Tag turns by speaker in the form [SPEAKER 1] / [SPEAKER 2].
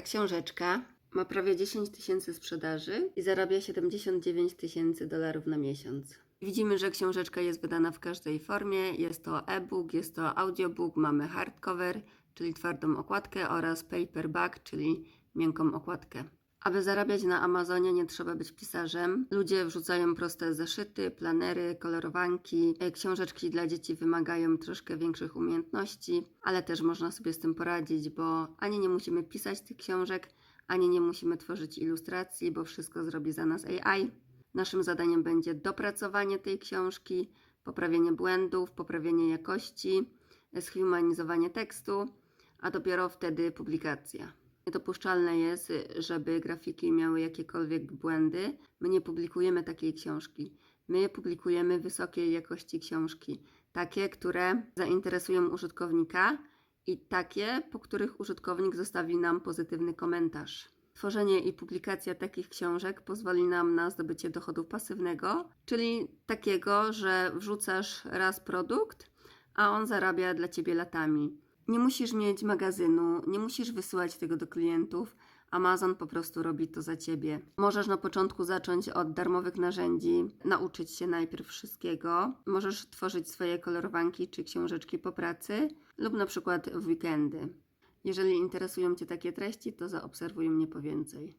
[SPEAKER 1] Ta książeczka ma prawie 10 tysięcy sprzedaży i zarabia 79 tysięcy dolarów na miesiąc. Widzimy, że książeczka jest wydana w każdej formie. Jest to e-book, jest to audiobook, mamy hardcover, czyli twardą okładkę oraz paperback, czyli miękką okładkę. Aby zarabiać na Amazonie nie trzeba być pisarzem. Ludzie wrzucają proste zeszyty, planery, kolorowanki. E, Książeczki dla dzieci wymagają troszkę większych umiejętności, ale też można sobie z tym poradzić, bo ani nie musimy pisać tych książek, ani nie musimy tworzyć ilustracji, bo wszystko zrobi za nas AI. Naszym zadaniem będzie dopracowanie tej książki, poprawienie błędów, poprawienie jakości, zhumanizowanie tekstu, a dopiero wtedy publikacja. Niedopuszczalne jest, żeby grafiki miały jakiekolwiek błędy. My nie publikujemy takiej książki. My publikujemy wysokiej jakości książki, takie, które zainteresują użytkownika i takie, po których użytkownik zostawi nam pozytywny komentarz. Tworzenie i publikacja takich książek pozwoli nam na zdobycie dochodu pasywnego, czyli takiego, że wrzucasz raz produkt, a on zarabia dla ciebie latami. Nie musisz mieć magazynu, nie musisz wysyłać tego do klientów. Amazon po prostu robi to za ciebie. Możesz na początku zacząć od darmowych narzędzi, nauczyć się najpierw wszystkiego. Możesz tworzyć swoje kolorowanki czy książeczki po pracy lub na przykład w weekendy. Jeżeli interesują Cię takie treści, to zaobserwuj mnie po więcej.